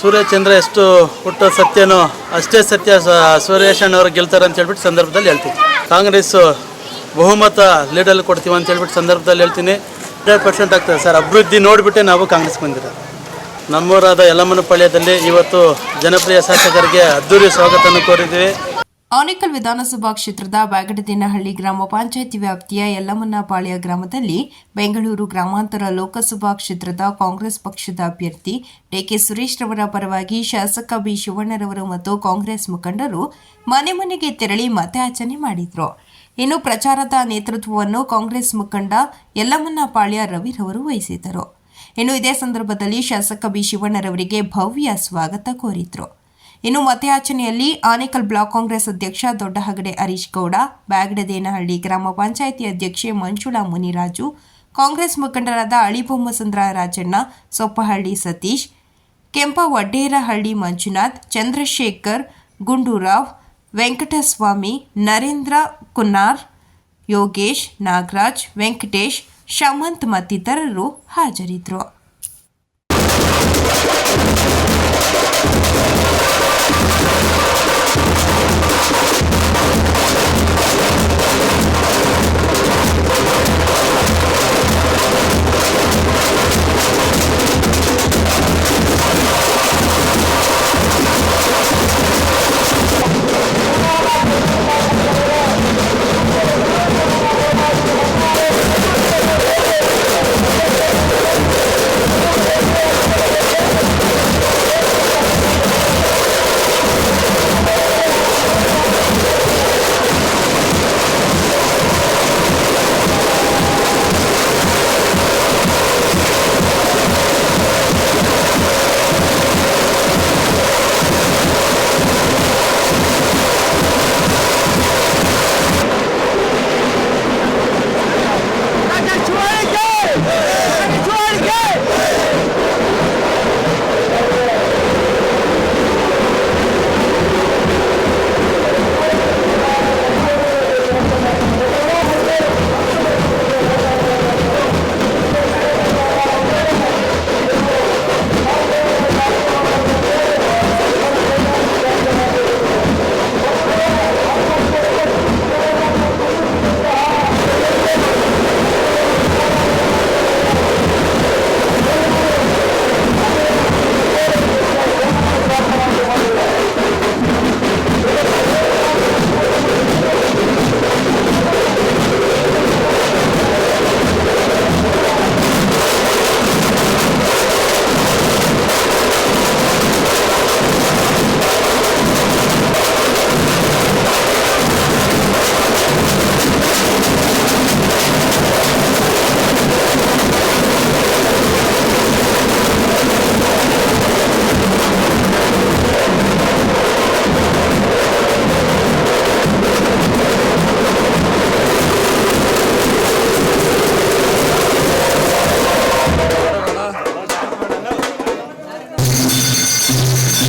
ಸೂರ್ಯಚಂದ್ರ ಎಷ್ಟು ಹುಟ್ಟೋ ಸತ್ಯನೋ ಅಷ್ಟೇ ಸತ್ಯ ಸ- ಸುರೇಶ್ ಅಣ್ಣವ್ರು ಗೆಲ್ತಾರೆ ಅಂತ ಹೇಳ್ಬಿಟ್ಟು ಸಂದರ್ಭದಲ್ಲಿ ಹೇಳ್ತೀನಿ. ಕಾಂಗ್ರೆಸ್ ಬಹುಮತ ಲೀಡಲ್ಲಿ ಕೊಡ್ತೀವಿ ಅಂತ ಹೇಳ್ಬಿಟ್ಟು ಸಂದರ್ಭದಲ್ಲಿ ಹೇಳ್ತೀನಿ. ಹಂಡ್ರೆಡ್ ಪರ್ಸೆಂಟ್ ಆಗ್ತದೆ ಸರ್. ಅಭಿವೃದ್ಧಿ ನೋಡಿಬಿಟ್ಟೆ ನಾವು ಕಾಂಗ್ರೆಸ್ ಬಂದಿರೋದು. ನಮ್ಮೂರಾದ ಯಲ್ಲಮ್ಮನಪಾಳ್ಯದಲ್ಲಿ ಇವತ್ತು ಜನಪ್ರಿಯ ಶಾಸಕರಿಗೆ ಅದ್ದೂರಿ ಸ್ವಾಗತವನ್ನು ಕೋರಿದ್ದೀವಿ. ಆನೇಕಲ್ ವಿಧಾನಸಭಾ ಕ್ಷೇತ್ರದ ಬ್ಯಾಗಡದಿನಹಳ್ಳಿ ಗ್ರಾಮ ಪಂಚಾಯಿತಿ ವ್ಯಾಪ್ತಿಯ ಯಲ್ಲಮ್ಮನಪಾಳ್ಯ ಗ್ರಾಮದಲ್ಲಿ ಬೆಂಗಳೂರು ಗ್ರಾಮಾಂತರ ಲೋಕಸಭಾ ಕ್ಷೇತ್ರದ ಕಾಂಗ್ರೆಸ್ ಪಕ್ಷದ ಅಭ್ಯರ್ಥಿ ಡಿಕೆ ಸುರೇಶ್ ರವರ ಪರವಾಗಿ ಶಾಸಕ ಬಿ ಶಿವಣ್ಣರವರು ಮತ್ತು ಕಾಂಗ್ರೆಸ್ ಮುಖಂಡರು ಮನೆ ಮನೆಗೆ ತೆರಳಿ ಮತಯಾಚನೆ ಮಾಡಿದರು. ಇನ್ನು ಪ್ರಚಾರದ ನೇತೃತ್ವವನ್ನು ಕಾಂಗ್ರೆಸ್ ಮುಖಂಡ ಯಲ್ಲಮ್ಮನಪಾಳ್ಯ ರವಿರವರು ವಹಿಸಿದ್ದರು. ಇನ್ನು ಇದೇ ಸಂದರ್ಭದಲ್ಲಿ ಶಾಸಕ ಬಿ ಶಿವಣ್ಣರವರಿಗೆ ಭವ್ಯ ಸ್ವಾಗತ ಕೋರಿದ್ರು. ಇನ್ನು ಮತಯಾಚನೆಯಲ್ಲಿ ಆನೇಕಲ್ ಬ್ಲಾಕ್ ಕಾಂಗ್ರೆಸ್ ಅಧ್ಯಕ್ಷ ದೊಡ್ಡಹಗಡೆ ಹರೀಶ್ ಗೌಡ ಬ್ಯಾಗಡದೇನಹಳ್ಳಿ ಗ್ರಾಮ ಪಂಚಾಯಿತಿ ಅಧ್ಯಕ್ಷೆ ಮಂಜುಳಾ ಮುನಿರಾಜು, ಕಾಂಗ್ರೆಸ್ ಮುಖಂಡರಾದ ಅಳಿಬೊಮ್ಮಸಂದ್ರ ರಾಜಣ್ಣ ಸೊಪ್ಪಹಳ್ಳಿ ಸತೀಶ್ ಕೆಂಪ ವಡ್ಡೇರಹಳ್ಳಿ ಮಂಜುನಾಥ್, ಚಂದ್ರಶೇಖರ್, ಗುಂಡೂರಾವ್, ವೆಂಕಟಸ್ವಾಮಿ, ನರೇಂದ್ರ ಕುನ್ನಾರ್, ಯೋಗೇಶ್ ನಾಗರಾಜ್, ವೆಂಕಟೇಶ್, ಶಮಂತ್ ಮತ್ತಿತರರು ಹಾಜರಿದ್ದರು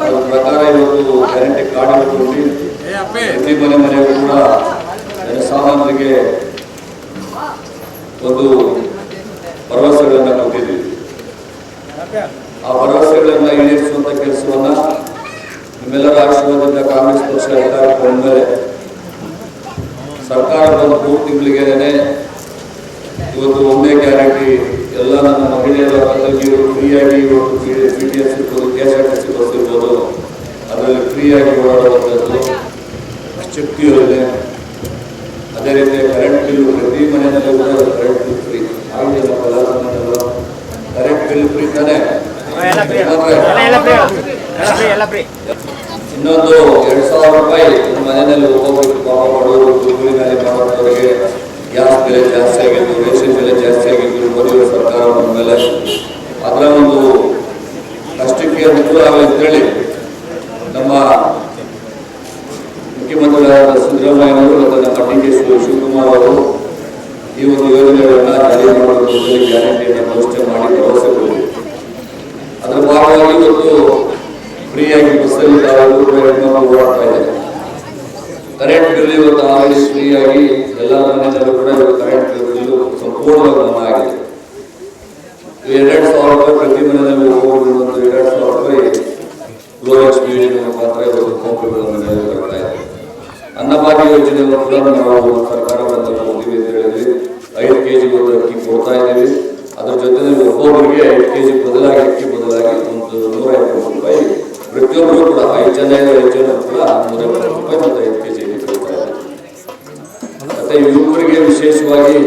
ಅದ್ರ ಪ್ರಕಾರ ಇವತ್ತು ಗ್ಯಾರಂಟಿ ಕಾರ್ಡ್ ಇಟ್ಕೊಂಡು ಪ್ರತಿ ಮನೆ ಮನೆಗೂ ಕೂಡ ಜನಸಾಮಾನ್ಯರಿಗೆ ಒಂದು ಭರವಸೆಗಳನ್ನ ಕೊಟ್ಟಿದ್ದೀವಿ ಆ ಭರವಸೆಗಳನ್ನ ಈಡೇರಿಸುವಂತ ಕೆಲಸವನ್ನ ನಿಮ್ಮೆಲ್ಲರ ಆಶೀರ್ವಾದದಿಂದ ಕಾಂಗ್ರೆಸ್ ಪಕ್ಷ ಅಧಿಕಾರಕ್ಕೆ ಬಂದ್ಮೇಲೆ ಸರ್ಕಾರ ಬಂದು ಮೂರು ತಿಂಗಳಿಗೆನೆ ಇವತ್ತು ಒಂದೇ ಗ್ಯಾರಂಟಿ ಎಲ್ಲ ನನ್ನ ಮಹಿಳೆಯರ ತಂಗಿಯರು ಫ್ರೀಯಾಗಿ ಆಗಿ ಬಿ ಟಿ ಎಸ್ ಇರ್ಬೋದು, K R T C bus ಇರ್ಬೋದು, ಅದರಲ್ಲಿ ಫ್ರೀಯಾಗಿ ಓಡಾಡುವಂಥದ್ದು ಶಕ್ತಿ ಇರುತ್ತೆ ಅದೇ ರೀತಿ ಕರೆಂಟ್ ಬಿಲ್ ಪ್ರತಿ ಮನೆಯಲ್ಲೂ ಕೂಡ ಕರೆಂಟ್ ಬಿಲ್ ಫ್ರೀ ಆಗಿದೆಯಲ್ಲ ಎಲ್ಲ ಮನೆಯಲ್ಲೂ ಕರೆಂಟ್ ಬಿಲ್ ಫ್ರೀ ತಾನೇ ಇನ್ನೊಂದು ಎರಡ್ ಸಾವಿರ ರೂಪಾಯಿ ನಮ್ಮ ಮನೆಯಲ್ಲಿ ಒಬ್ಬೊಬ್ಬರಿಗೆ ಪಾಪ ಬಡವರು ಕೂಲಿ ಮೇಲೆ ಮಾಡೋರಿಗೆ ಗ್ಯಾಸ್ ಬೆಲೆ ಜಾಸ್ತಿ ಆಗಿದ್ದು ರೇಷನ್ ಬೆಲೆ ಜಾಸ್ತಿ ಆಗಿದ್ದು ಮೋದಿಯವರ ಸರ್ಕಾರ ಬಂದ ಮೇಲೆ ಅದರ ಒಂದು ಕಷ್ಟಕ್ಕೆ ಅನುಕೂಲ ಆಗಲಿ ಅಂತೇಳಿ ನಮ್ಮ ಮುಖ್ಯಮಂತ್ರಿಗಳಾದ ಸಿದ್ದರಾಮಯ್ಯನವರು ಮತ್ತು ನಮ್ಮ ಡಿ ಕೆ ಶಿವಕುಮಾರ್ ಅವರು ಈ ಒಂದು ಯೋಜನೆಗಳನ್ನ ಜಾರಿ ಮಾಡುವುದರಲ್ಲಿ ಗ್ಯಾರಂಟಿಯನ್ನು ಘೋಷಣೆ ಮಾಡಿ ಭರವಸೆ ಕೊಟ್ಟಿದೆ ಅದರ ಭಾಗವಾಗಿ ಇವತ್ತು ಫ್ರೀಯಾಗಿ ಬಸ್ಸಲ್ಲಿ ಕರೆಂಟ್ ಬಿಲ್ ಇವತ್ತು ಆಲ್ರೆಡಿ ಫ್ರೀಯಾಗಿ ಎಲ್ಲ ಮನೆಯಲ್ಲೂ ಕೂಡ ಇವತ್ತು ಕರೆಂಟ್ ಬಿಲ್ ಸಂಪೂರ್ಣವಾಗಿ ಮನ್ನಾ ಆಗಿದೆ. ಎರಡು ಸಾವಿರ ರೂಪಾಯಿ ಪ್ರತಿ ಮನೆಯಲ್ಲಿ ಹೋಗುವುದು ಒಂದು ಎರಡು ಸಾವಿರ ರೂಪಾಯಿ ಗೃಹಲಕ್ಷ್ಮಿ ಯೋಜನೆ ಮುಖಾಂತರ ಇವತ್ತು ಹೋಗುವುಗಳ ಮನೆಯಲ್ಲಿ ಬರ್ತಾ ಇದೆ. ಅನ್ನಭಾಗ್ಯ ಯೋಜನೆಯನ್ನು ಕೂಡ ನಾವು ಸರ್ಕಾರ ಬಂದ ಅಂತ ಹೇಳಿದ್ವಿ ಐದು ಕೆ ಜಿ ಅಕ್ಕಿ ಕೊಡ್ತಾ ಇದ್ದೀವಿ. ಅದ್ರ ಜೊತೆಯಲ್ಲಿ ಒಬ್ಬೊಬ್ಬರಿಗೆ ಐದು ಕೆ ಜಿ ಬದಲಾಗಿ, ಅಕ್ಕಿ ಬದಲಾಗಿ ಒಂದು ನೂರ ಐವತ್ತು ರೂಪಾಯಿ ಪ್ರತಿಯೊಬ್ಬರು ಕೂಡ ಐದು ಜನ ಐದು ಜನ ಕೂಡ ನೂರ ಐವತ್ತು ರೂಪಾಯಿ ಮತ್ತು ಐದು ಕೆ ಜಿ ಮತ್ತೆ ಯುವಕರಿಗೆ ವಿಶೇಷವಾಗಿ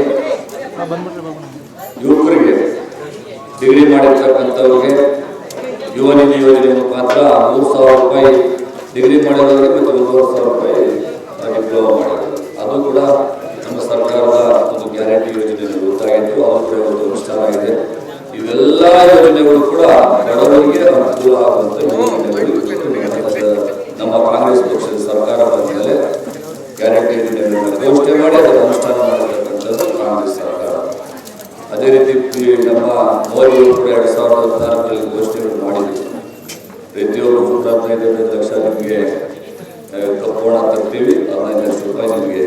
ಯುವಕರಿಗೆ ಡಿಗ್ರಿ ಮಾಡಿರ್ತಕ್ಕಂಥವ್ರಿಗೆ ಯುವ ನಿಧಿ ಯೋಜನೆ ಮುಖಾಂತರ ಮೂರು ಸಾವಿರ ರೂಪಾಯಿ ಡಿಗ್ರಿ ಮಾಡಿದವರಿಗೆ ಮತ್ತು ಒಂದೂವರೆ ಸಾವಿರ ರೂಪಾಯಿ ಡಿಪ್ಲೊಮಾ ಮಾಡಿದ್ದಾರೆ ಅದು ಕೂಡ ನಮ್ಮ ಸರ್ಕಾರದ ಒಂದು ಗ್ಯಾರಂಟಿ ಯೋಜನೆಯಲ್ಲಿ ಗೊತ್ತಾಗಿತ್ತು ಅದು ಕೂಡ ಒಂದು ಅನುಷ್ಠಾನ ಆಗಿದೆ ಇವೆಲ್ಲ ಯೋಜನೆಗಳು ಕೂಡ ಬಡವರಿಗೆ ಅನುಕೂಲ ಆಗುವಂತ ನಮ್ಮ ಕಾಂಗ್ರೆಸ್ ಪಕ್ಷದ ಸರ್ಕಾರ ಬಂದ ಮೇಲೆ ಗ್ಯಾರಂಟಿ ಘೋಷಣೆ ಮಾಡಿ ಅದರ ಅನುಷ್ಠಾನ ಮಾಡಿರ್ತಕ್ಕಂಥದ್ದು ಕಾಂಗ್ರೆಸ್ ಸರ್ಕಾರ. ಅದೇ ರೀತಿ ನಮ್ಮ ಮೋದಿ ಕೂಡ ಎರಡ್ ಸಾವಿರದ ಹದಿನಾರರಲ್ಲಿ ಘೋಷಣೆಗಳು ಮಾಡಿದ್ರು. ಪ್ರತಿಯೊಬ್ಬರು ಕೂಡ ಹದಿನೈದು ಲಕ್ಷ ನಿಮಗೆ ಕಪ್ಪೋಣ ತರ್ತೀವಿ ಹದಿನೈದು ಲಕ್ಷ ರೂಪಾಯಿ ನಿಮಗೆ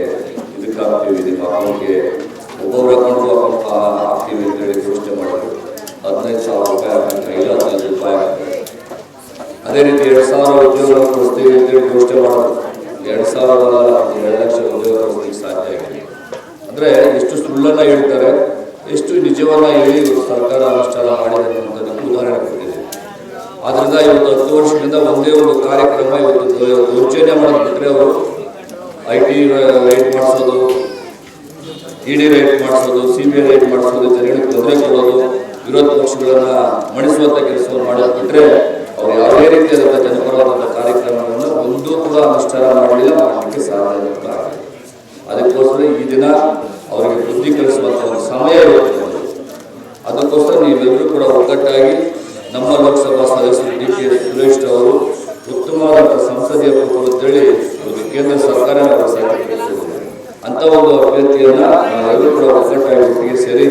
ಇದಕ್ಕೆ ಹಾಕ್ತೀವಿ ನಿಮ್ಮ ಅಕೌಂಟ್ಗೆ ಒಬ್ಬೊಬ್ಬರ ಅಕೌಂಟ್ಗೂ ಹಾಕ್ತೀವಿ ಅಂತ ಹೇಳಿ ಘೋಷಣೆ ಮಾಡಿದ್ರು. ಹದಿನೈದು ಸಾವಿರ ರೂಪಾಯಿ ಹಾಕಂತ ಇಲ್ಲ ಹದಿನೈದು ರೂಪಾಯಿ ಆಗುತ್ತೆ ಅದೇ ರೀತಿ ಎರಡು ಸಾವಿರ ಉದ್ಯೋಗ ಕೊಡಿಸ್ತೀವಿ ಅಂತೇಳಿ ಘೋಷಣೆ ಮಾಡೋದು. ಎರಡು ಸಾವಿರದ ಎರಡು ಲಕ್ಷ ಉದ್ಯೋಗ ಕೊಡಿಸ್ಲಿಕ್ಕೆ ಸಾಧ್ಯ ಆಗಿದೆ. ಅಂದರೆ ಎಷ್ಟು ಸುಳ್ಳನ್ನು ಹೇಳ್ತಾರೆ, ಎಷ್ಟು ನಿಜವನ್ನು ಹೇಳಿ ಸರ್ಕಾರ ಅನುಷ್ಠಾನ ಮಾಡಿದೆ ಅನ್ನೋದಕ್ಕೆ ಉದಾಹರಣೆ ಕೊಟ್ಟಿದೆ. ಆದ್ದರಿಂದ ಇವತ್ತು ಹತ್ತು ವರ್ಷದಿಂದ ಒಂದೇ ಒಂದು ಕಾರ್ಯಕ್ರಮ ಇವತ್ತು ದೌರ್ಜನ್ಯ ಮಾಡೋದು ಬಿಟ್ಟರೆ ಅವರು ಐ ಟಿ ರೈಟ್ ಮಾಡಿಸೋದು ಇಡಿ ರೈಟ್ ಮಾಡಿಸೋದು, ಸಿ ಬಿ ಐ ರೈಟ್ ಮಾಡಿಸೋದು ಜನಗಳಿಗೆ ತೊಂದರೆ ಕೊಡೋದು ವಿರೋಧ ಪಕ್ಷಗಳನ್ನ ಮಣಿಸುವಂತ ಕೆಲಸವನ್ನು ಮಾಡೋದು ಬಿಟ್ರೆ ಅವ್ರು ಯಾವುದೇ ರೀತಿಯಾದಂತಹ ಜನಪರವಾದಂತಹ ಕಾರ್ಯಕ್ರಮಗಳನ್ನು ಒಂದೂ ಕೂಡ ಅನುಷ್ಠಾನ ಮಾಡಲಿಲ್ಲ ಮಾಡಲಿಕ್ಕೆ ಸಾಧ್ಯ ಅಂತ ಅದಕ್ಕೋಸ್ಕರ ಈ ದಿನ ಅವರಿಗೆ ಬುದ್ಧಿ ಕಲಿಸುವಂತ ಒಂದು ಸಮಯ ಇರುತ್ತೆ. ಅದಕ್ಕೋಸ್ಕರ ನೀವೆಲ್ಲರೂ ಕೂಡ ಒಗ್ಗಟ್ಟಾಗಿ ನಮ್ಮ ಲೋಕಸಭಾ ಸದಸ್ಯರು ಡಿ ಕೆ ಸುರೇಶ್ ಅವರು ಉತ್ತಮವಾದಂಥ ಸಂಸದೀಯ ಅಂತೇಳಿ ಒಂದು ಕೇಂದ್ರ ಸರ್ಕಾರ ಅಂತ ಒಂದು ಅಭ್ಯರ್ಥಿಯನ್ನ ನಾವೆಲ್ಲರೂ ಕೂಡ ಒಗ್ಗಟ್ಟಾಗಿ ಸೇರಿ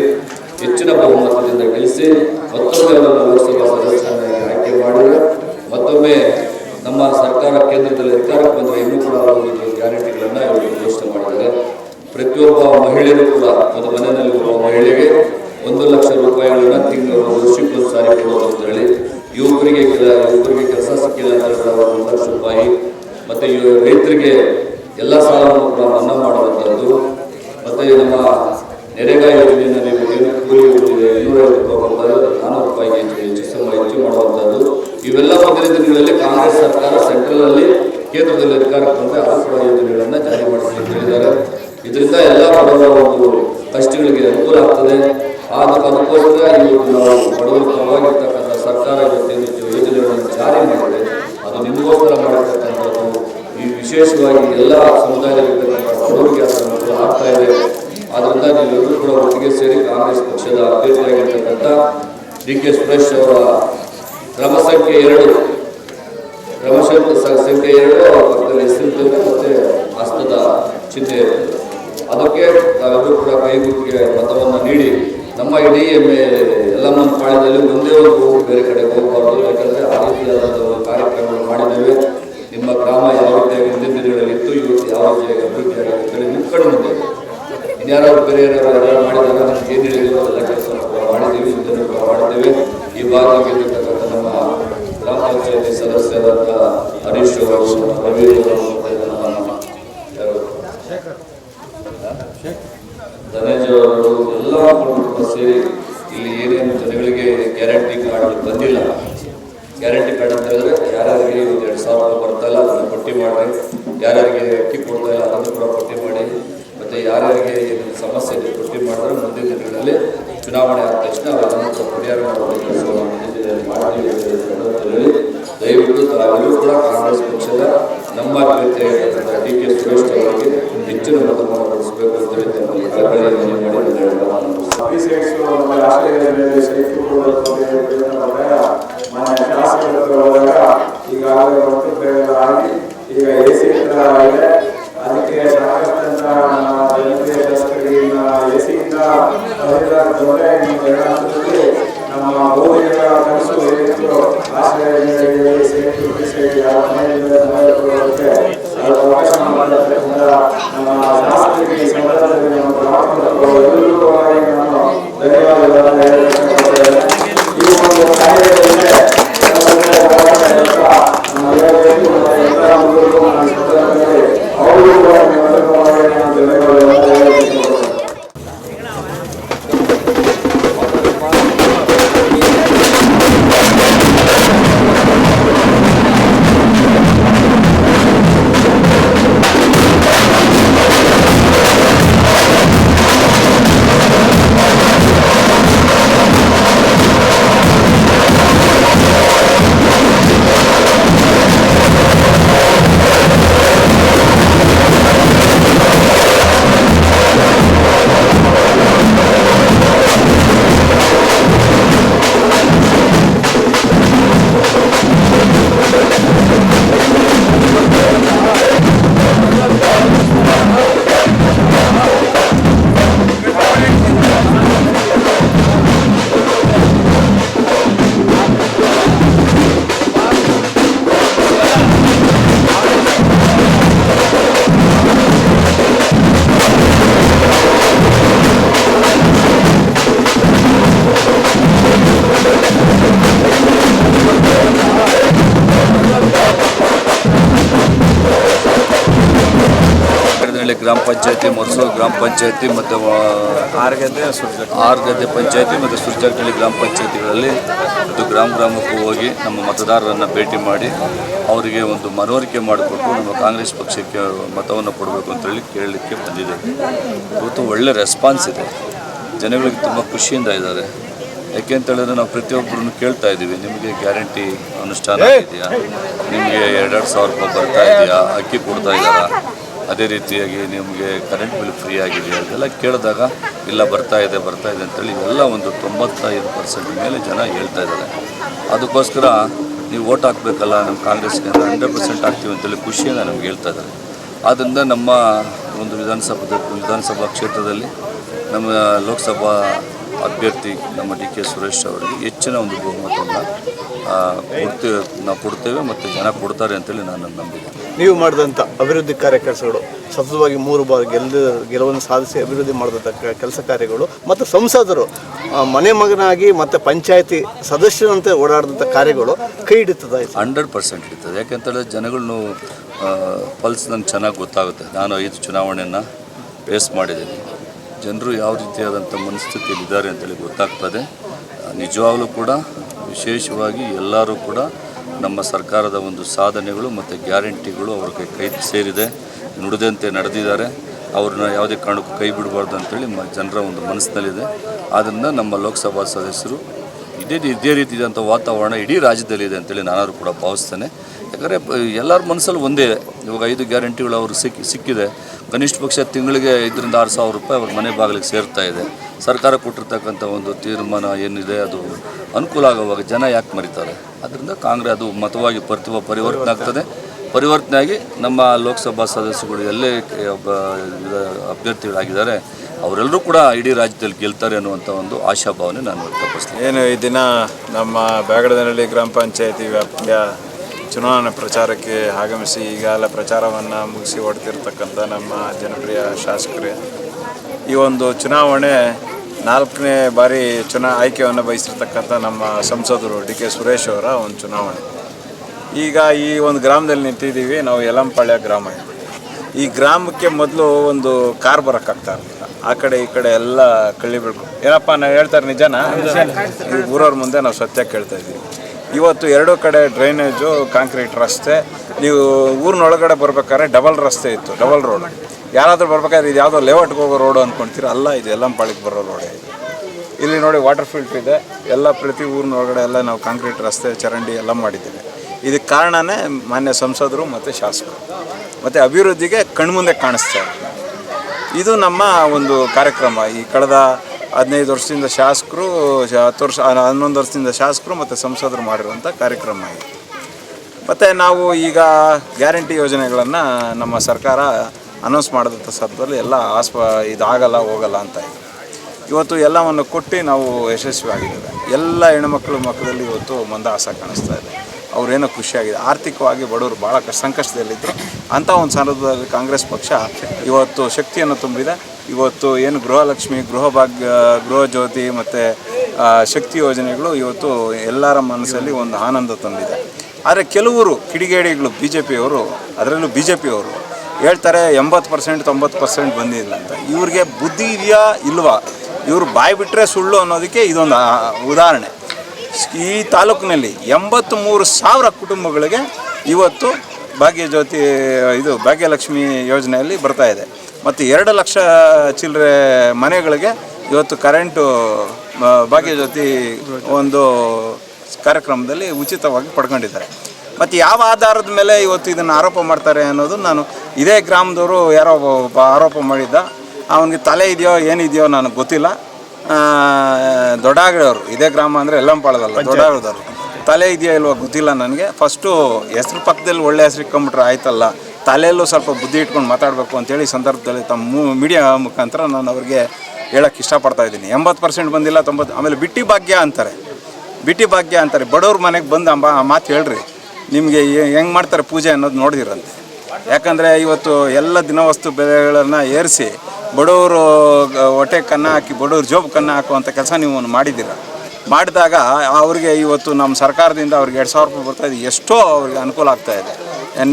ಹೆಚ್ಚಿನ ಬಹುಮತದಿಂದ ಗೆಲ್ಲಿಸಿ ಮತ್ತೊಮ್ಮೆ ಅವರನ್ನು ಲೋಕಸಭಾ ಸದಸ್ಯರನ್ನಾಗಿ ಆಯ್ಕೆ ಮಾಡಿದ್ರೆ ಮತ್ತೊಮ್ಮೆ ನಮ್ಮ ಸರ್ಕಾರ ಕೇಂದ್ರದಲ್ಲಿ ಅಧಿಕಾರಕ್ಕೆ ಬಂದರೆ ಇನ್ನೂ ಕೂಡ ಗ್ಯಾರಂಟಿಗಳನ್ನ ಇವರು ಘೋಷಣೆ ಮಾಡಿದ್ದಾರೆ. ಪ್ರತಿಯೊಬ್ಬ ಮಹಿಳೆಯರು ಕೂಡ, ಒಂದು ಮನೆಯಲ್ಲಿ ಒಬ್ಬ ಮಹಿಳೆಗೆ ಒಂದು ಲಕ್ಷ ರೂಪಾಯಿಗಳನ್ನು ತಿಂಗಳು ವರ್ಷಕ್ಕೆ ಒಂದು ಸಾರಿ ಕೊಡೋದು ಅಂತ ಹೇಳಿ ಯುವಕರಿಗೆ ಯುವಕರಿಗೆ ಕೆಲಸ ಸಿಕ್ಕಿಲ್ಲ ಅಂತ ಒಂದು ಲಕ್ಷ ರೂಪಾಯಿ ಮತ್ತು ರೈತರಿಗೆ ಎಲ್ಲ ಸಾಲವನ್ನು ಕೂಡ ಮನ್ನಾ ಮಾಡುವಂಥದ್ದು ಮತ್ತು ನಮ್ಮ ನೆರೆಗಾ ಯೋಜನೆಯಲ್ಲಿ ಏನು ಕೂಲಿ ಇನ್ನೂರೈವತ್ತು ರೂಪಾಯಿ ಬರ್ತಾರೆ ಅದು ನಾನ್ನೂರು ರೂಪಾಯಿಗೆ ಹೆಚ್ಚು ಹೆಚ್ಚಿಸ ಹೆಚ್ಚು ಮಾಡುವಂಥದ್ದು ಇವೆಲ್ಲ ಮುಂದಿನ ದಿನಗಳಲ್ಲಿ ಕಾಂಗ್ರೆಸ್ ಸರ್ಕಾರ ಸೆಂಟ್ರಲ್ ಅಲ್ಲಿ ಕೇಂದ್ರದಲ್ಲಿ ಅಧಿಕಾರಕ್ಕೆ ಬಂದರೆ ಕೂಡ ಯೋಜನೆಗಳನ್ನ ಜಾರಿ ಮಾಡಿಸಿದ್ದಾರೆ ಇದರಿಂದ ಎಲ್ಲ ಬಡವರ ಒಂದು ಕಷ್ಟಗಳಿಗೆ ಅನುಕೂಲ ಆಗ್ತದೆ. ಅದಕ್ಕೆ ಅದಕ್ಕೋಸ್ಕರ ಇವತ್ತು ನಾವು ಬಡವರು ಪರವಾಗಿರ್ತಕ್ಕಂಥ ಸರ್ಕಾರ ಯೋಜನೆಗಳನ್ನು ಜಾರಿ ಮಾಡಿದೆ. ಅದು ನಿಮಗೋಸ್ಕರ ಮಾಡಿರ್ತಕ್ಕಂಥದ್ದು ಈ ವಿಶೇಷವಾಗಿ ಎಲ್ಲ ಸಮುದಾಯದಲ್ಲಿರ್ತಕ್ಕಂಥ ಬಡವರಿಗೆ ಅದರ ಅನುಕೂಲ ಆಗ್ತಾ ಇದೆ. ಆದ್ದರಿಂದ ನೀವೆಲ್ಲರೂ ಕೂಡ ಒಟ್ಟಿಗೆ ಸೇರಿ ಕಾಂಗ್ರೆಸ್ ಪಕ್ಷದ ಅಭ್ಯರ್ಥಿಯಾಗಿರ್ತಕ್ಕಂಥ ಡಿ ಕೆ ಸುರೇಶ್ ಅವರ ಕ್ರಮ ಸಂಖ್ಯೆ ಎರಡು ಕ್ರಮ ಸಂಖ್ಯೆ ಎರಡು ಪಕ್ಕದಲ್ಲಿ ಹೆಸರು ಮತ್ತೆ ಹಸ್ತದ ಚಿಹ್ನೆ ಇರ್ತದೆ ಅದಕ್ಕೆ ನಾವೆಲ್ಲರೂ ಕೂಡ ಕೈಗುತ್ತಿಗೆ ಮತವನ್ನು ನೀಡಿ. ನಮ್ಮ ಇಡೀ ಎಮ್ಮೆ ಎಲ್ಲಮ್ಮನ ಪಾಳ್ಯದಲ್ಲಿ ಒಂದೇ ಒಂದು ಬೇರೆ ಕಡೆ ಹೋಗಬಾರ್ದು. ಯಾಕಂದರೆ ಆ ರೀತಿಯಾದಂಥ ಒಂದು ಕಾರ್ಯಕ್ರಮಗಳು ಮಾಡಿದ್ದೇವೆ. ನಿಮ್ಮ ಗ್ರಾಮ ಯಾವ ರೀತಿಯಾಗಿ ಹಿಂದಿನ ದಿನಗಳಲ್ಲಿ ಇತ್ತು ಇವತ್ತು ಯಾವ ರೀತಿಯಾಗಿ ಅಭಿವೃದ್ಧಿ ಆಗಿದೆ ನಿಮ್ಮ ಕಡೆ ಮುಂದೆ. ಇನ್ಯಾರು ಬೇರೆ ಯಾರು ಮಾಡಿದಾಗ ನಮ್ಗೆ ಏನು ಹೇಳಿದ್ರು ಎಲ್ಲ ಕೆಲಸ ಮಾಡಿದ್ದೀವಿ ಇದನ್ನು ಮಾಡಿದ್ದೇವೆ. ಈ ನಮ್ಮ ಗ್ರಾಮ ಪಂಚಾಯತಿ ಸದಸ್ಯರಾದ ಹರೀಶ್ ಅವರು ರವಿ ಅವರು ಗ್ರಾಮ ಪಂಚಾಯತಿ ಮೊರಸೂರು ಗ್ರಾಮ ಪಂಚಾಯತಿ ಮತ್ತು ಆರ್ಗದೆ ಸುರ್ಜ ಆರ್ಗದ್ದೆ ಪಂಚಾಯತಿ ಮತ್ತು ಸುರ್ಜಾಕಳ್ಳಿ ಗ್ರಾಮ ಪಂಚಾಯತಿಗಳಲ್ಲಿ ಮತ್ತು ಗ್ರಾಮ ಗ್ರಾಮಕ್ಕೂ ಹೋಗಿ ನಮ್ಮ ಮತದಾರರನ್ನು ಭೇಟಿ ಮಾಡಿ ಅವರಿಗೆ ಒಂದು ಮನವರಿಕೆ ಮಾಡಿಕೊಟ್ಟು ನಮ್ಮ ಕಾಂಗ್ರೆಸ್ ಪಕ್ಷಕ್ಕೆ ಮತವನ್ನು ಕೊಡಬೇಕು ಅಂತೇಳಿ ಕೇಳಲಿಕ್ಕೆ ಬಂದಿದ್ದೇವೆ. ಇವತ್ತು ಒಳ್ಳೆ ರೆಸ್ಪಾನ್ಸ್ ಇದೆ. ಜನಗಳಿಗೆ ತುಂಬ ಖುಷಿಯಿಂದ ಇದ್ದಾರೆ. ಯಾಕೆ ಅಂತ ಹೇಳಿದ್ರೆ ನಾವು ಪ್ರತಿಯೊಬ್ಬರನ್ನು ಕೇಳ್ತಾ ಇದ್ದೀವಿ. ನಿಮಗೆ ಗ್ಯಾರಂಟಿ ಅನುಷ್ಠಾನ ಇದೆಯಾ ನಿಮಗೆ ಎರಡೆರಡು ಸಾವಿರ ರೂಪಾಯಿ ಬರ್ತಾ ಇದೆಯಾ? ಅಕ್ಕಿ ಕೊಡ್ತಾ ಇದ್ದಾರಾ? ಅದೇ ರೀತಿಯಾಗಿ ನಿಮಗೆ ಕರೆಂಟ್ ಬಿಲ್ ಫ್ರೀ ಆಗಿದೆಯಾ ಅದೆಲ್ಲ ಕೇಳಿದಾಗ, ಇಲ್ಲ, ಬರ್ತಾ ಇದೆ ಬರ್ತಾ ಇದೆ ಅಂತೇಳಿ ಎಲ್ಲ ಒಂದು ತೊಂಬತ್ತೈದು ಪರ್ಸೆಂಟ್ ಮೇಲೆ ಜನ ಹೇಳ್ತಾ ಇದ್ದಾರೆ. ಅದಕ್ಕೋಸ್ಕರ ನೀವು ಓಟ್ ಹಾಕಬೇಕಲ್ಲ, ನಮ್ಮ ಕಾಂಗ್ರೆಸ್ಗೆ ಹಂಡ್ರೆಡ್ ಪರ್ಸೆಂಟ್ ಹಾಕ್ತೀವಿ ಅಂತೇಳಿ ಖುಷಿಯನ್ನು ನಮ್ಗೆ ಹೇಳ್ತಾ ಇದ್ದಾರೆ. ಆದ್ದರಿಂದ ನಮ್ಮ ಒಂದು ವಿಧಾನಸಭೆ ವಿಧಾನಸಭಾ ಕ್ಷೇತ್ರದಲ್ಲಿ, ನಮ್ಮ ಲೋಕಸಭಾ ಅಭ್ಯರ್ಥಿ ನಮ್ಮ ಡಿ ಕೆ ಸುರೇಶ್ ಅವರಿಗೆ ಹೆಚ್ಚಿನ ಒಂದು ಬಹುಮತವನ್ನು ಕೊಡ್ತೇವೆ ನಾವು ಕೊಡ್ತೇವೆ ಮತ್ತು ಜನ ಕೊಡ್ತಾರೆ ಅಂತೇಳಿ ನಾನು ನಂಬಿದ್ದೇನೆ ನೀವು ಮಾಡಿದಂಥ ಅಭಿವೃದ್ಧಿ ಕಾರ್ಯಕರ್ತರು ಸತತವಾಗಿ ಮೂರು ಬಾರಿ ಗೆಲ್ದ ಗೆಲುವನ್ನು ಸಾಧಿಸಿ ಅಭಿವೃದ್ಧಿ ಮಾಡಿದಂಥ ಕೆಲಸ ಕಾರ್ಯಗಳು ಮತ್ತು ಸಂಸದರು ಮನೆ ಮಗನಾಗಿ ಮತ್ತು ಪಂಚಾಯತಿ ಸದಸ್ಯರಂತೆ ಓಡಾಡಿದಂಥ ಕಾರ್ಯಗಳು ಕೈ ಹಿಡಿತದ ಹಂಡ್ರೆಡ್ ಪರ್ಸೆಂಟ್ ಹಿಡಿತದೆ. ಯಾಕೆಂತೇಳಿದ್ರೆ ಜನಗಳನ್ನು ಪಲ್ಸ್ ನಂಗೆ ಚೆನ್ನಾಗಿ ಗೊತ್ತಾಗುತ್ತೆ. ನಾನು ಐದು ಚುನಾವಣೆಯನ್ನು ಫೇಸ್ ಮಾಡಿದ್ದೀನಿ. ಜನರು ಯಾವ ರೀತಿಯಾದಂಥ ಮನಸ್ಥಿತಿಯಲ್ಲಿ ಇದ್ದಾರೆ ಅಂತೇಳಿ ಗೊತ್ತಾಗ್ತದೆ. ನಿಜವಾಗಲೂ ಕೂಡ ವಿಶೇಷವಾಗಿ ಎಲ್ಲರೂ ಕೂಡ ನಮ್ಮ ಸರ್ಕಾರದ ಒಂದು ಸಾಧನೆಗಳು ಮತ್ತು ಗ್ಯಾರಂಟಿಗಳು ಅವ್ರ ಕೈ ಸೇರಿದೆ. ನುಡಿದಂತೆ ನಡೆದಿದ್ದಾರೆ. ಅವ್ರನ್ನ ಯಾವುದೇ ಕಾರಣಕ್ಕೂ ಕೈ ಬಿಡಬಾರ್ದು ಅಂತೇಳಿ ಮ, ಜನರ ಒಂದು ಮನಸ್ಸಿನಲ್ಲಿದೆ. ಆದ್ದರಿಂದ ನಮ್ಮ ಲೋಕಸಭಾ ಸದಸ್ಯರು ಇದೇ ಇದೇ ರೀತಿಯಾದಂಥ ವಾತಾವರಣ ಇಡೀ ರಾಜ್ಯದಲ್ಲಿದೆ ಅಂತೇಳಿ ನಾನಾದ್ರು ಕೂಡ ಭಾವಿಸ್ತೇನೆ. ಯಾಕಂದರೆ, ಎಲ್ಲರ ಮನಸ್ಸಲ್ಲಿ ಒಂದೇ, ಇವಾಗ ಐದು ಗ್ಯಾರಂಟಿಗಳು ಅವರು ಸಿಕ್ಕಿ ಸಿಕ್ಕಿದೆ. ಕನಿಷ್ಠ ಪಕ್ಷ ತಿಂಗಳಿಗೆ ಇದರಿಂದ ಆರು ಸಾವಿರ ರೂಪಾಯಿ ಅವ್ರ ಮನೆ ಬಾಗಿಲಿಗೆ ಸೇರ್ತಾ ಇದೆ. ಸರ್ಕಾರ ಕೊಟ್ಟಿರ್ತಕ್ಕಂಥ ಒಂದು ತೀರ್ಮಾನ ಏನಿದೆ, ಅದು ಅನುಕೂಲ ಆಗುವಾಗ ಜನ ಯಾಕೆ ಮರಿತಾರೆ? ಅದರಿಂದ ಕಾಂಗ್ರೆಸ್ ಅದು ಮತವಾಗಿ ಪ್ರತಿಭ ಪರಿವರ್ತನೆ ಆಗ್ತದೆ. ಪರಿವರ್ತನೆ ಆಗಿ ನಮ್ಮ ಲೋಕಸಭಾ ಸದಸ್ಯಗಳು ಎಲ್ಲೇ ಒಬ್ಬ ಅಭ್ಯರ್ಥಿಗಳಾಗಿದ್ದಾರೆ, ಅವರೆಲ್ಲರೂ ಕೂಡ ಇಡೀ ರಾಜ್ಯದಲ್ಲಿ ಗೆಲ್ತಾರೆ ಅನ್ನುವಂಥ ಒಂದು ಆಶಾಭಾವನೆ ನಾನು ವ್ಯಕ್ತಪಡಿಸ್ತೀನಿ. ಏನು ಈ ದಿನ ನಮ್ಮ ಬ್ಯಾಗಡದನಹಳ್ಳಿ ಗ್ರಾಮ ಪಂಚಾಯತಿ ವ್ಯಾಪ್ತಿಯ ಚುನಾವಣಾ ಪ್ರಚಾರಕ್ಕೆ ಆಗಮಿಸಿ ಈಗಾಗಲೇ ಪ್ರಚಾರವನ್ನು ಮುಗಿಸಿ ಹೊಡ್ತಿರ್ತಕ್ಕಂಥ ನಮ್ಮ ಜನಪ್ರಿಯ ಶಾಸಕರೇ, ಈ ಒಂದು ಚುನಾವಣೆ ನಾಲ್ಕನೇ ಬಾರಿ ಚುನಾ, ಆಯ್ಕೆಯನ್ನು ಬಯಸಿರ್ತಕ್ಕಂಥ ನಮ್ಮ ಸಂಸದರು ಡಿ ಕೆ ಸುರೇಶ್ ಅವರ ಒಂದು ಚುನಾವಣೆ. ಈಗ ಈ ಒಂದು ಗ್ರಾಮದಲ್ಲಿ ನಿಂತಿದ್ದೀವಿ, ನಾವು ಯಲಂಪಾಳ್ಯ ಗ್ರಾಮ. ಈ ಗ್ರಾಮಕ್ಕೆ ಮೊದಲು ಒಂದು ಕಾರ್ ಬರೋಕ್ಕಾಗ್ತಾ ಇರಲಿಲ್ಲ. ಆ ಕಡೆ ಈ ಕಡೆ ಎಲ್ಲ ಕಳ್ಳಿ ಏನಪ್ಪ ನಾವು ಹೇಳ್ತಾರೆ ನಿಜಾನ? ಊರವ್ರ ಮುಂದೆ ನಾವು ಸತ್ಯ ಕೇಳ್ತಾ ಇದ್ದೀವಿ. ಇವತ್ತು ಎರಡು ಕಡೆ ಡ್ರೈನೇಜು ಕಾಂಕ್ರೀಟ್ ರಸ್ತೆ. ನೀವು ಊರಿನೊಳಗಡೆ ಬರ್ಬೇಕಾದ್ರೆ ಡಬಲ್ ರಸ್ತೆ ಇತ್ತು, ಡಬಲ್ ರೋಡ್. ಯಾರಾದರೂ ಬರ್ಬೇಕಾದ್ರೆ ಇದು ಯಾವುದೋ ಲೇಔಟ್ಗೆ ಹೋಗೋ ರೋಡು ಅಂದ್ಕೊಂತೀರ ಅಲ್ಲ ಇದು ಯಲಂಪಾಳಿಗೆ ಬರೋ ರೋಡೇ ಇದು. ಇಲ್ಲಿ ನೋಡಿ ವಾಟರ್ ಫಿಲ್ಟರ್ ಇದೆ, ಎಲ್ಲ ಪ್ರತಿ ಊರಿನೊಳಗಡೆ ಎಲ್ಲ ನಾವು ಕಾಂಕ್ರೀಟ್ ರಸ್ತೆ, ಚರಂಡಿ ಎಲ್ಲ ಮಾಡಿದ್ದೇವೆ. ಇದಕ್ಕೆ ಕಾರಣನೇ ಮಾನ್ಯ ಸಂಸದರು ಮತ್ತು ಶಾಸಕರು. ಮತ್ತು ಅಭಿವೃದ್ಧಿಗೆ ಕಣ್ಮುಂದೆ ಕಾಣಿಸ್ತಾ ಇದೆ ಇದು ನಮ್ಮ ಒಂದು ಕಾರ್ಯಕ್ರಮ. ಈ ಕಳೆದ ಹದಿನೈದು ವರ್ಷದಿಂದ ಶಾಸಕರು ಹತ್ತು ವರ್ಷ ಹನ್ನೊಂದು ವರ್ಷದಿಂದ ಶಾಸಕರು ಮತ್ತು ಸಂಸದರು ಮಾಡಿರುವಂಥ ಕಾರ್ಯಕ್ರಮ ಆಗಿದೆ ಮತ್ತು ನಾವು ಈಗ ಗ್ಯಾರಂಟಿ ಯೋಜನೆಗಳನ್ನು ನಮ್ಮ ಸರ್ಕಾರ ಅನೌನ್ಸ್ ಮಾಡಿದಂಥ ಸಂದರ್ಭದಲ್ಲಿ ಎಲ್ಲ ಆಸ್ಪ, ಇದಾಗಲ್ಲ, ಹೋಗಲ್ಲ ಅಂತ ಇದೆ. ಇವತ್ತು ಎಲ್ಲವನ್ನು ಕೊಟ್ಟು ನಾವು ಯಶಸ್ವಿಯಾಗಿದ್ದೇವೆ. ಎಲ್ಲ ಹೆಣ್ಮಕ್ಳು ಮಕ್ಕಳಲ್ಲಿ ಇವತ್ತು ಮಂದಹಾಸ ಕಾಣಿಸ್ತಾ ಇದೆ. ಅವರೇನೋ ಖುಷಿಯಾಗಿದೆ. ಆರ್ಥಿಕವಾಗಿ ಬಡವರು ಭಾಳ ಕಷ್ಟ ಸಂಕಷ್ಟದಲ್ಲಿದ್ದರು ಅಂಥ ಒಂದು ಸಂದರ್ಭದಲ್ಲಿ ಕಾಂಗ್ರೆಸ್ ಪಕ್ಷ ಇವತ್ತು ಶಕ್ತಿಯನ್ನು ತುಂಬಿದೆ. ಇವತ್ತು ಏನು ಗೃಹಲಕ್ಷ್ಮಿ, ಗೃಹ ಭಾಗ್ಯ ಗೃಹ ಜ್ಯೋತಿ ಮತ್ತು ಶಕ್ತಿ ಯೋಜನೆಗಳು ಇವತ್ತು ಎಲ್ಲರ ಮನಸ್ಸಲ್ಲಿ ಒಂದು ಆನಂದ ತಂದಿದೆ. ಆದರೆ ಕೆಲವರು ಕಿಡಿಗೇಡಿಗಳು ಬಿ ಜೆ ಪಿಯವರು ಅದರಲ್ಲೂ ಬಿ ಜೆ ಪಿಯವರು ಹೇಳ್ತಾರೆ ಎಂಬತ್ತು ಪರ್ಸೆಂಟ್ ತೊಂಬತ್ತು ಪರ್ಸೆಂಟ್ ಬಂದಿಲ್ಲ ಅಂತ. ಇವ್ರಿಗೆ ಬುದ್ಧಿ ಇದೆಯಾ ಇಲ್ವಾ? ಇವರು ಬಾಯಿ ಬಿಟ್ಟರೆ ಸುಳ್ಳು ಅನ್ನೋದಕ್ಕೆ ಇದೊಂದು ಉದಾಹರಣೆ. ಈ ತಾಲೂಕಿನಲ್ಲಿ ಎಂಬತ್ತು ಮೂರು ಸಾವಿರ ಕುಟುಂಬಗಳಿಗೆ ಇವತ್ತು ಭಾಗ್ಯಜ್ಯೋತಿ, ಇದು ಭಾಗ್ಯಲಕ್ಷ್ಮಿ ಯೋಜನೆಯಲ್ಲಿ ಬರ್ತಾ ಇದೆ. ಮತ್ತು ಎರಡು ಲಕ್ಷ ಚಿಲ್ಲರೆ ಮನೆಗಳಿಗೆ ಇವತ್ತು ಕರೆಂಟು ಭಾಗ್ಯ ಭಾಗ್ಯಜ್ಯೋತಿ ಒಂದು ಕಾರ್ಯಕ್ರಮದಲ್ಲಿ ಉಚಿತವಾಗಿ ಪಡ್ಕೊಂಡಿದ್ದಾರೆ. ಮತ್ತು ಯಾವ ಆಧಾರದ ಮೇಲೆ ಇವತ್ತು ಇದನ್ನು ಆರೋಪ ಮಾಡ್ತಾರೆ ಅನ್ನೋದು ನಾನು ಇದೇ ಗ್ರಾಮದವರು ಯಾರೋ ಒಬ್ಬ ಆರೋಪ ಮಾಡಿದ್ದ. ಅವನಿಗೆ ತಲೆ ಇದೆಯೋ ಏನಿದೆಯೋ ನನಗೆ ಗೊತ್ತಿಲ್ಲ. ದೊಡ್ಡಾಗಡವರು ಇದೇ ಗ್ರಾಮ ಅಂದರೆ ಎಲ್ಲಂಪಾಳದಲ್ಲ ದೊಡ್ಡಾಗಡದವರು ತಲೆ ಇದೆಯೋ ಇಲ್ವೋ ಗೊತ್ತಿಲ್ಲ ನನಗೆ. ಫಸ್ಟು ಹೆಸ್ರು ಪಕ್ಕದಲ್ಲಿ ಒಳ್ಳೆ ಹೆಸ್ರು ಇಟ್ಕೊಂಬಿಟ್ರೆ ಆಯ್ತಲ್ಲ. ತಲೆಯಲ್ಲೂ ಸ್ವಲ್ಪ ಬುದ್ಧಿ ಇಟ್ಕೊಂಡು ಮಾತಾಡಬೇಕು ಅಂತೇಳಿ ಸಂದರ್ಭದಲ್ಲಿ ತಮ್ಮ ಮೀಡಿಯಾ ಮುಖಾಂತರ ನಾನು ಅವ್ರಿಗೆ ಹೇಳೋಕ್ಕೆ ಇಷ್ಟಪಡ್ತಾ ಇದ್ದೀನಿ. ಎಂಬತ್ತು ಪರ್ಸೆಂಟ್ ಬಂದಿಲ್ಲ ತೊಂಬತ್ತು ಆಮೇಲೆ ಬಿಟ್ಟಿ ಭಾಗ್ಯ ಅಂತಾರೆ. ಬಿಟ್ಟಿ ಭಾಗ್ಯ ಅಂತಾರೆ. ಬಡವ್ರ ಮನೆಗೆ ಬಂದು ಅಂಬ, ಆ ಮಾತು ಹೇಳ್ರಿ. ನಿಮಗೆ ಹೆಂಗೆ ಮಾಡ್ತಾರೆ ಪೂಜೆ ಅನ್ನೋದು ನೋಡಿದಿರಂತೆ. ಯಾಕಂದರೆ ಇವತ್ತು ಎಲ್ಲ ದಿನವಸ್ತು ಬೆಲೆಗಳನ್ನು ಏರಿಸಿ ಬಡವರು ಹೊಟ್ಟೆ ಕನ್ನ ಹಾಕಿ, ಬಡವ್ರ ಜೋಬ್ ಕನ್ನ ಹಾಕುವಂಥ ಕೆಲಸ ನೀವು ಮಾಡಿದ್ದೀರ. ಮಾಡಿದಾಗ ಅವ್ರಿಗೆ ಇವತ್ತು ನಮ್ಮ ಸರ್ಕಾರದಿಂದ ಅವ್ರಿಗೆ ಎರಡು ಸಾವಿರ ರೂಪಾಯಿ ಬರ್ತಾಯಿದೆ ಎಷ್ಟೋ ಅವ್ರಿಗೆ ಅನುಕೂಲ ಆಗ್ತಾ ಇದೆ.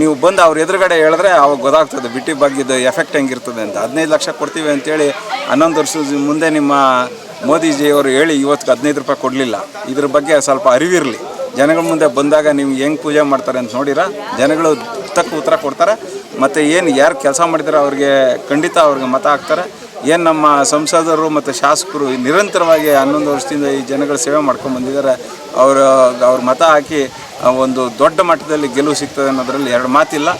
ನೀವು ಬಂದು ಅವ್ರ ಎದುರುಗಡೆ ಹೇಳಿದ್ರೆ ಅವಾಗ ಗೊತ್ತಾಗ್ತದೆ, ಬಿಟ್ಟಿ ಬಗ್ಗಿದ್ದು ಎಫೆಕ್ಟ್ ಹೆಂಗಿರ್ತದೆ ಅಂತ. ಹದಿನೈದು ಲಕ್ಷ ಕೊಡ್ತೀವಿ ಅಂತೇಳಿ ಹನ್ನೊಂದು ವರ್ಷದ ಮುಂದೆ ನಿಮ್ಮ ಮೋದಿಜಿಯವರು ಹೇಳಿ ಇವತ್ತು ಹದಿನೈದು ರೂಪಾಯಿ ಕೊಡಲಿಲ್ಲ. ಇದ್ರ ಬಗ್ಗೆ ಸ್ವಲ್ಪ ಅರಿವಿರಲಿ. ಜನಗಳ ಮುಂದೆ ಬಂದಾಗ ನೀವು ಹೆಂಗೆ ಪೂಜೆ ಮಾಡ್ತಾರೆ ಅಂತ ನೋಡಿರ? ಜನಗಳು ತಕ್ಕ ಉತ್ತರ ಕೊಡ್ತಾರೆ. ಮತ್ತು ಏನು ಯಾರು ಕೆಲಸ ಮಾಡಿದ್ರೆ ಅವ್ರಿಗೆ ಖಂಡಿತ ಅವ್ರಿಗೆ ಮತ ಹಾಕ್ತಾರೆ. ಏನು ನಮ್ಮ ಸಂಸದರು ಮತ್ತು ಶಾಸಕರು ನಿರಂತರವಾಗಿ ಹನ್ನೊಂದು ವರ್ಷದಿಂದ ಈ ಜನಗಳ ಸೇವೆ ಮಾಡ್ಕೊಂಡು ಬಂದಿದ್ದಾರೆ. ಅವರು, ಅವ್ರ ಮತ ಹಾಕಿ ಒಂದು ದೊಡ್ಡ ಮಟ್ಟದಲ್ಲಿ ಗೆಲುವು ಸಿಗ್ತದೆ ಅನ್ನೋದ್ರಲ್ಲಿ ಎರಡು ಮಾತಿಲ್ಲ.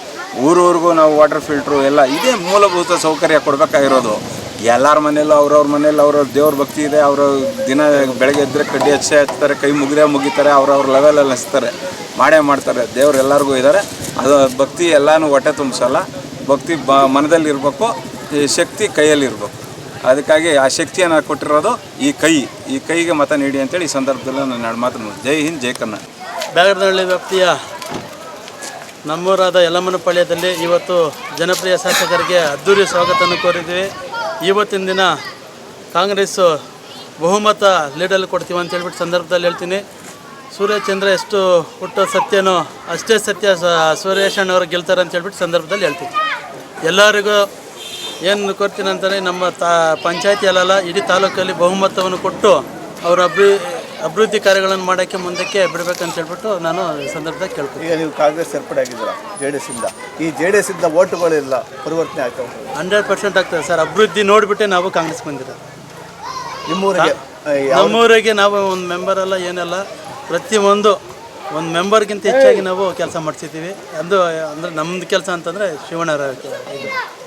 ಊರೂರಿಗೂ ನಾವು ವಾಟರ್ ಫಿಲ್ಟ್ರು ಎಲ್ಲ ಇದೇ ಮೂಲಭೂತ ಸೌಕರ್ಯ ಕೊಡಬೇಕಾಗಿರೋದು. ಎಲ್ಲರ ಮನೆಯಲ್ಲೂ ಅವ್ರವ್ರ ಮನೇಲಿ ಅವ್ರವ್ರ ದೇವ್ರ ಭಕ್ತಿ ಇದೆ, ಅವರು ದಿನ ಬೆಳಗ್ಗೆ ಎದ್ದರೆ ಕಡ್ಡಿ ಹಚ್ಚೆ ಹಚ್ತಾರೆ, ಕೈ ಮುಗಿದೇ ಮುಗಿತಾರೆ, ಅವ್ರವ್ರ ಲೆವೆಲಲ್ಲಿ ಹಚ್ತಾರೆ, ಮಾಡೇ ಮಾಡ್ತಾರೆ, ದೇವ್ರು ಎಲ್ಲರಿಗೂ ಇದ್ದಾರೆ ಅದು ಭಕ್ತಿ ಎಲ್ಲನೂ ಹೊಟ್ಟೆ ತುಂಬಿಸಲ್ಲ. ಭಕ್ತಿ ಬ ಮನದಲ್ಲಿರಬೇಕು, ಈ ಶಕ್ತಿ ಕೈಯಲ್ಲಿ ಇರಬೇಕು ಅದಕ್ಕಾಗಿ ಆ ಶಕ್ತಿಯನ್ನು ಕೊಟ್ಟಿರೋದು ಈ ಕೈ, ಈ ಕೈಗೆ ಮತ ನೀಡಿ ಅಂತೇಳಿ ಈ ಸಂದರ್ಭದಲ್ಲಿ ನಾನು ಎರಡು ಮಾತು ಜೈ ಹಿಂದ್, ಜೈ ಕನ್ನಡ ಬ್ಯಾಗರನಹಳ್ಳಿ ವ್ಯಾಪ್ತಿಯ ನಮ್ಮೂರಾದ ಯಲ್ಲಮ್ಮನಪಾಳ್ಯದಲ್ಲಿ ಇವತ್ತು ಜನಪ್ರಿಯ ಶಾಸಕರಿಗೆ ಅದ್ದೂರಿ ಸ್ವಾಗತವನ್ನು ಕೋರಿದ್ದೀವಿ. ಇವತ್ತಿನ ದಿನ ಕಾಂಗ್ರೆಸ್ಸು ಬಹುಮತ ಲೀಡಲ್ಲಿ ಕೊಡ್ತೀವಿ ಅಂತ ಹೇಳ್ಬಿಟ್ಟು ಸಂದರ್ಭದಲ್ಲಿ ಹೇಳ್ತೀನಿ. ಸೂರ್ಯಚಂದ್ರ ಎಷ್ಟು ಹುಟ್ಟೋ ಸತ್ಯನೋ ಅಷ್ಟೇ ಸತ್ಯ ಸ- ಸುರೇಶಣ್ಣವರು ಗೆಲ್ತಾರೆ ಅಂತ ಹೇಳ್ಬಿಟ್ಟು ಸಂದರ್ಭದಲ್ಲಿ ಹೇಳ್ತೀನಿ. ಎಲ್ಲರಿಗೂ ಏನು ಕೊಡ್ತೀನಿ ಅಂತಂದರೆ ನಮ್ಮ ತಾ ಪಂಚಾಯತಿಯಲ್ಲ ಇಡೀ ತಾಲೂಕಲ್ಲಿ ಬಹುಮತವನ್ನು ಕೊಟ್ಟು ಅವರ ಅಭಿ ಅಭಿವೃದ್ಧಿ ಕಾರ್ಯಗಳನ್ನು ಮಾಡೋಕ್ಕೆ ಮುಂದಕ್ಕೆ ಬಿಡಬೇಕಂತ ಹೇಳ್ಬಿಟ್ಟು ನಾನು ಈ ಸಂದರ್ಭದಲ್ಲಿ ಕೇಳ್ತೀನಿ ಈಗ ನೀವು ಕಾಂಗ್ರೆಸ್ ಸೇರ್ಪಡೆ ಆಗಿದ್ದೀರಾ? ಜೆ ಡಿ ಎಸ್ ಇಂದ. ಈ ಜೆ ಡಿ ಎಸ್ ಇಂದ ಓಟುಗಳೆಲ್ಲ ಪರಿವರ್ತನೆ ಆಗ್ತವೆ ಹಂಡ್ರೆಡ್ ಪರ್ಸೆಂಟ್ ಆಗ್ತದೆ ಸರ್. ಅಭಿವೃದ್ಧಿ ನೋಡಿಬಿಟ್ಟೆ ನಾವು ಕಾಂಗ್ರೆಸ್ ಬಂದಿರೋದು. ನಿಮ್ಮೂರಿಗೆ? ಆ, ಯಾವ ನಮ್ಮೂರಿಗೆ ನಾವು ಒಂದು ಮೆಂಬರ್ ಅಲ್ಲ ಏನಲ್ಲ. ಪ್ರತಿಯೊಂದು ಒಂದು ಮೆಂಬರ್ಗಿಂತ ಹೆಚ್ಚಾಗಿ ನಾವು ಕೆಲಸ ಮಾಡಿಸಿದ್ದೀವಿ. ಅದು ಅಂದರೆ ನಮ್ಮದು ಕೆಲಸ ಅಂತಂದರೆ ಶಿವಣ್ಣರ